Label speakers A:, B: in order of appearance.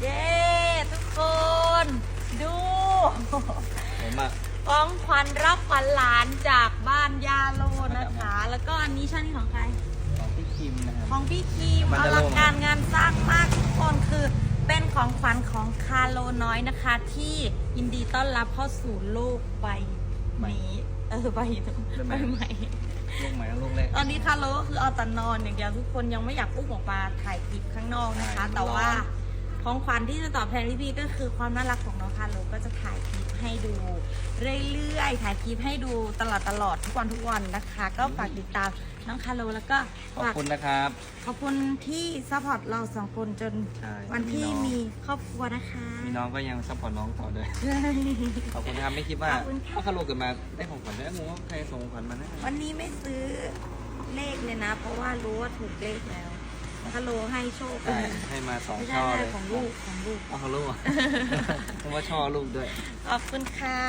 A: เย้ทุกคนดู
B: ผมอะ
A: ของขวัญรับขวัญหลานจากบ้านยาโลนะคะ แล้วก็อันนี้ช่อนี้ของใคร
B: ของพี่คิมนะครับ
A: ของพี่คีม
B: มัน
A: อ
B: จะ
A: ลัง
B: โล่ง
A: การงานสร้างมากทุกคนคือเป็นของขวัญของคาโลน้อยนะคะ ที่ยินดีต้อนรับเข้าสู่โลกใบนี้เออใบใบใหม่
B: ลูกใหม่กับลูกแรก
A: ตอนนี้คาโลก็คือเอาแต่นอนอย่างเดียวทุกคนยังไม่อยากอุ้มออกมาถ่ายคลิปข้างนอกนะคะ
B: ใช่
A: แต่ว่า
B: ร้อน
A: ของขวัญที่จะตอบแทนพี่ๆก็คือความน่ารักของน้องคาโลก็จะถ่ายคลิปให้ดู เรื่อยๆถ่ายคลิปให้ดูตลอดตลอดๆทุกวันทุกวันนะคะ ก็ฝากติดตามน้องคาโลแล้วก็
B: ขอบ
A: ฝาก
B: คุณนะครับ
A: ขอบคุณที่ซัพพอร์ตเราสองคนจน
B: ใช่
A: วันที่
B: มีน้อง
A: มีครอบครัวนะคะ
B: มีน้องก็ยังซัพพอร์ตน้องต่อด้วย
A: ใช่
B: ขอบคุณนะครับไม่คิดว่า
A: ขอบคุณค่ะ
B: ถ้าคารุเกิดมาได้ของขวัญได้งงว่าใครส่งของขวัญมาแน่
A: วันนี้ไม่ซื้อเลขเลยนะ เพราะว่ารู้ว่าถูกเลขแล้ว คาโลให้โชค
B: ใช่ให้มาสอง
A: ไม่ใช่
B: ช่อ
A: ไม่
B: เล
A: ใช่
B: ย
A: ของลูกของลูก
B: เอาของลูกอะเพราะว่าช่อลูกด้วย
A: ขอบคุณค่ะ